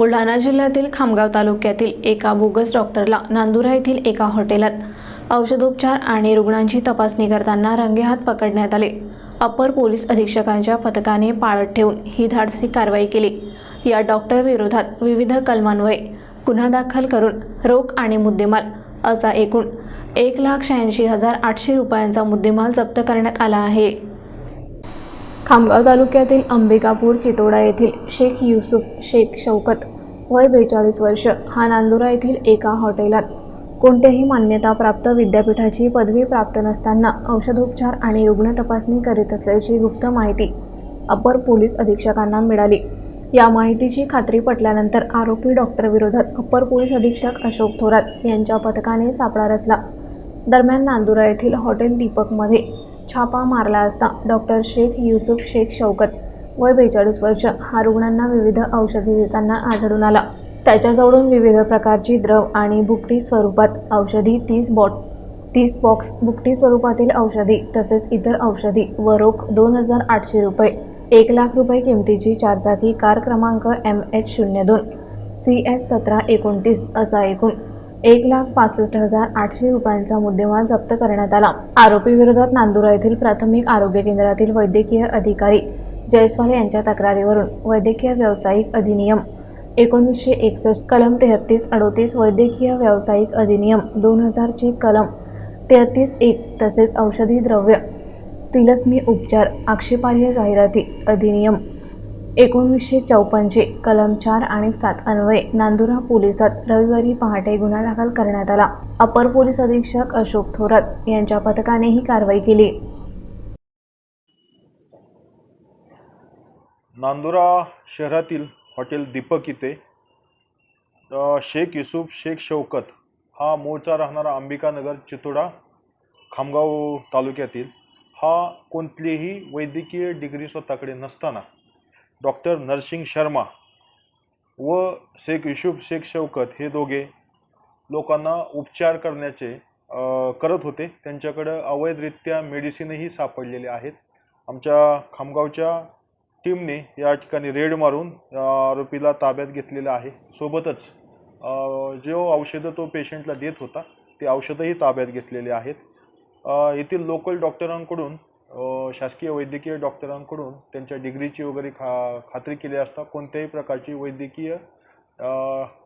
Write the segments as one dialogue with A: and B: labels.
A: बुलढाणा जिल्ह्यातील खामगाव तालुक्यातील एका बोगस डॉक्टरला नांदुरा येथील एका हॉटेलात औषधोपचार आणि रुग्णांची तपासणी करताना रंगेहात पकडण्यात आले. अपर पोलीस अधीक्षकांच्या पथकाने पाळत ठेवून ही धाडसी कारवाई केली. या डॉक्टर विरोधात विविध कलमान्वये गुन्हा दाखल करून रोख आणि मुद्देमाल असा एकूण एक लाख शहाऐंशी हजार आठशे रुपयांचा मुद्देमाल जप्त करण्यात आला आहे. खामगाव तालुक्यातील अंबिकापूर चितोडा येथील शेख युसुफ शेख शौकत वय बेचाळीस वर्ष. हा नांदुरा येथील एका हॉटेलात. कोणत्याही मान्यताप्राप्त विद्यापीठाची पदवी प्राप्त नसताना औषधोपचार आणि रुग्ण तपासणी करीत असल्याची गुप्त माहिती अपर पोलीस अधीक्षकांना मिळाली. या माहितीची खात्री पटल्यानंतर आरोपी डॉक्टर विरोधात अप्पर पोलीस अधीक्षक अशोक थोरात यांच्या पथकाने सापळा रचला. दरम्यान नांदुरा येथील हॉटेल दीपकमध्ये छापा मारला असता डॉक्टर शेख युसुफ शेख शौकत. वय बेचाळीस वर्ष. हा रुग्णांना विविध औषधी देताना आढळून आला. त्याच्याजवळून विविध प्रकारची द्रव आणि बुकटी स्वरूपात औषधी तीस बॉट तीस बॉक्स बुकटी स्वरूपातील औषधी तसेच इतर औषधी व रोख दोन हजार आठशे रुपये. एक लाख रुपये किमतीची चारचाकी कार क्रमांक एम एच शून्य दोन. सी एस सतरा एकोणतीस असा एकूण एक लाख पासष्ट हजार आठशे रुपयांचा मुद्देमाल जप्त करण्यात आला. आरोपी विरोधात नांदुरा येथील प्राथमिक आरोग्य केंद्रातील वैद्यकीय अधिकारी जयस्वाल यांच्या तक्रारीवरून वैद्यकीय व्यावसायिक अधिनियम एकोणीसशे एकसष्ट कलम तेहत्तीस अडोतीस वैद्यकीय व्यावसायिक अधिनियम दोन हजारचे कलम तेहत्तीस एक तसेच औषधी द्रव्य तिलस्मी उपचार आक्षेपार्ह जाहिराती अधिनियम एकोणीसशे चौपन्नचे कलम चार आणि सात अन्वये नांदुरा पोलिसात रविवारी पहाटे गुन्हा दाखल करण्यात आला. अपर पोलीस अधीक्षक अशोक थोरात यांच्या पथकाने ही कारवाई केली.
B: नांदुरा शहरातील हॉटेल दीपक इथे शेख युसुफ शेख शौकत हा मूळचा राहणारा अंबिकानगर चितोडा खामगाव तालुक्यातील. हा कोणतीही वैद्यकीय डिग्री स्वतःकडे नसताना डॉक्टर नरसिंग शर्मा व शेख युशुफ शेख शौकत हे दोघे लोकांना उपचार करण्याचे करत होते. त्यांच्याकडं अवैधरित्या मेडिसिनही सापडलेले आहेत. आमच्या खामगावच्या टीमने या ठिकाणी रेड मारून आरोपीला ताब्यात घेतलेलं आहे. सोबतच जो औषधं तो पेशंटला देत होता ते औषधंही ताब्यात घेतलेले आहेत. येथील लोकल डॉक्टरांकडून शासकीय वैद्यकीय डॉक्टरांकडून त्यांच्या डिग्रीची वगैरे खा खात्री केली असता कोणत्याही प्रकारची वैद्यकीय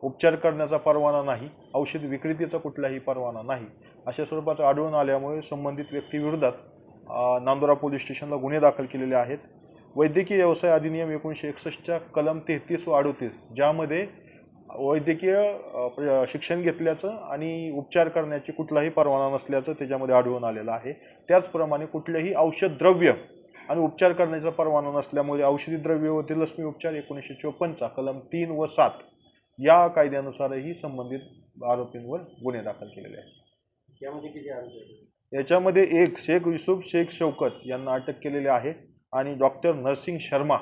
B: उपचार करण्याचा परवाना नाही औषध विक्रेतीचा कुठलाही परवाना नाही अशा स्वरूपाचं आढळून आल्यामुळे संबंधित व्यक्तीविरोधात नांदुरा पोलीस स्टेशनला गुन्हे दाखल केलेले आहेत. वैद्यकीय व्यवसाय अधिनियम एकोणीसशे एकसष्टच्या कलम तेहतीस व अडोतीस ज्यामध्ये वैद्यकीय शिक्षण घेतल्याचं आणि उपचार करण्याची कुठलाही परवाना नसल्याचं त्याच्यामध्ये आढळून आलेलं आहे. त्याचप्रमाणे कुठलेही औषध द्रव्य आणि उपचार करण्याचा परवाना नसल्यामुळे औषधी द्रव्य व तिलस्मी उपचार एकोणीसशे चोपन्नचा कलम तीन व सात या कायद्यानुसारही संबंधित आरोपींवर गुन्हे दाखल केलेले आहेत.
C: यामध्ये किती आरोपी
B: याच्यामध्ये एक शेख युसुफ शेख शौकत यांना अटक केलेली आहे आणि डॉक्टर नरसिंग शर्मा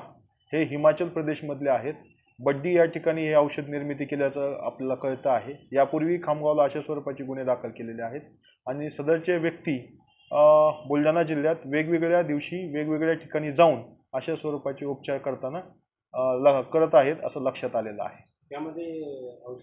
B: हे हिमाचल प्रदेशमधले आहेत. बड्डी या ठिकाणी हे औषध निर्मिती केल्याचं आपल्याला कळतं आहे. यापूर्वी खामगावला अशा स्वरूपाचे गुन्हे दाखल केलेले आहेत. आणि सदरचे व्यक्ती बुलढाणा जिल्ह्यात वेगवेगळ्या दिवशी वेगवेगळ्या ठिकाणी जाऊन अशा स्वरूपाचे उपचार करताना ल करत आहेत असं लक्षात आलेलं आहे.
C: त्यामध्ये औषध